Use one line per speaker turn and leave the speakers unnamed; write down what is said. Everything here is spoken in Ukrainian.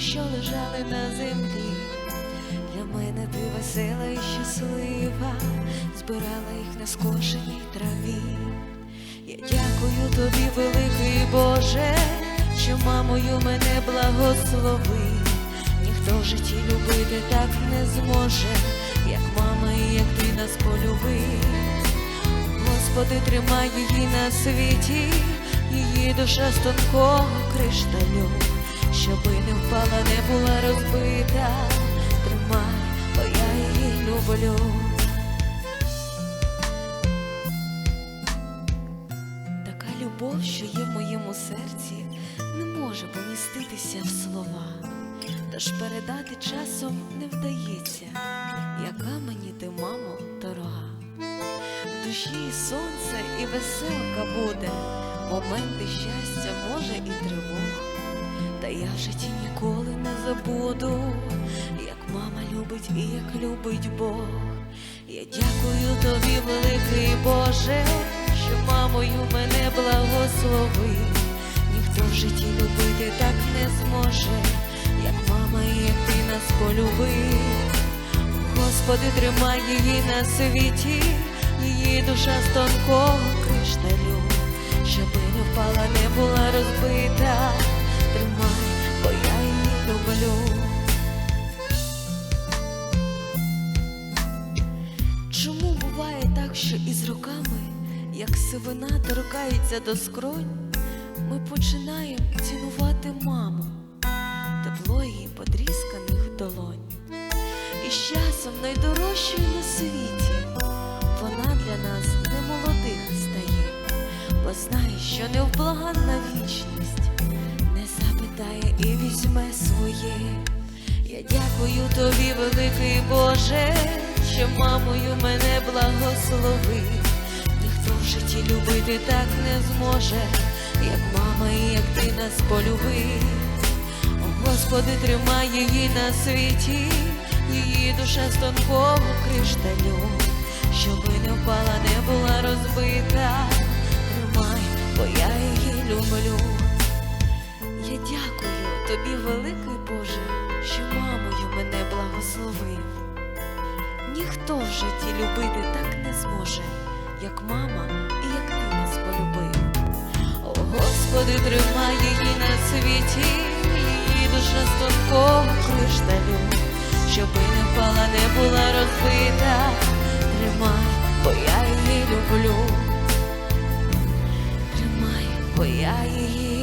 що лежали на землі. Для мене ти весела і щаслива, збирала їх на скошеній траві. Я дякую тобі, великий Боже, що мамою мене благословив. Ніхто в житті любити так не зможе, як мама і як ти нас полюбив. Господи, тримай її на світі, її душа з тонкого кришталю, щоби не впала, не була розбита. Тримай, бо я її люблю. Така любов, що є в моєму серці, не може поміститися в слова, тож передати часом не вдається, яка мені ти, мамо, дорога. В душі і сонце, і веселка буде, моменти щастя, може, і тривога. Я в житті ніколи не забуду, як мама любить і як любить Бог. Я дякую тобі, великий Боже, що мамою мене благословив. Ніхто в житті любити так не зможе, як мама і як ти нас полюбив. Господи, тримай її на світі, її душа з тонкого кришталю, щоби не впала, не була розбита. Що із роками, як сивина торкається до скронь, ми починаємо цінувати маму, тепло її подрізканих долонь. І з часом найдорожчою на світі вона для нас не молодих стає, бо знає, що невблаганна вічність не запитає і візьме своє. Я дякую тобі, великий Боже, що мамою мене благословив. Ніхто в житті любити так не зможе, як мама і як ти нас полюбив. О, Господи, тримай її на світі, її душа з тонкого кришталю, щоби не впала, не була розбита. Тримай, бо я її люблю. Я дякую тобі, великий Боже, що мамою мене благословив. Ніхто в житті любити так не зможе, як мама і як ти нас полюбив. О, Господи, тримай її на світі, її душа тонкого кришталю, щоби не впала, не була розбита. Тримай, бо я її люблю. Тримай, бо я її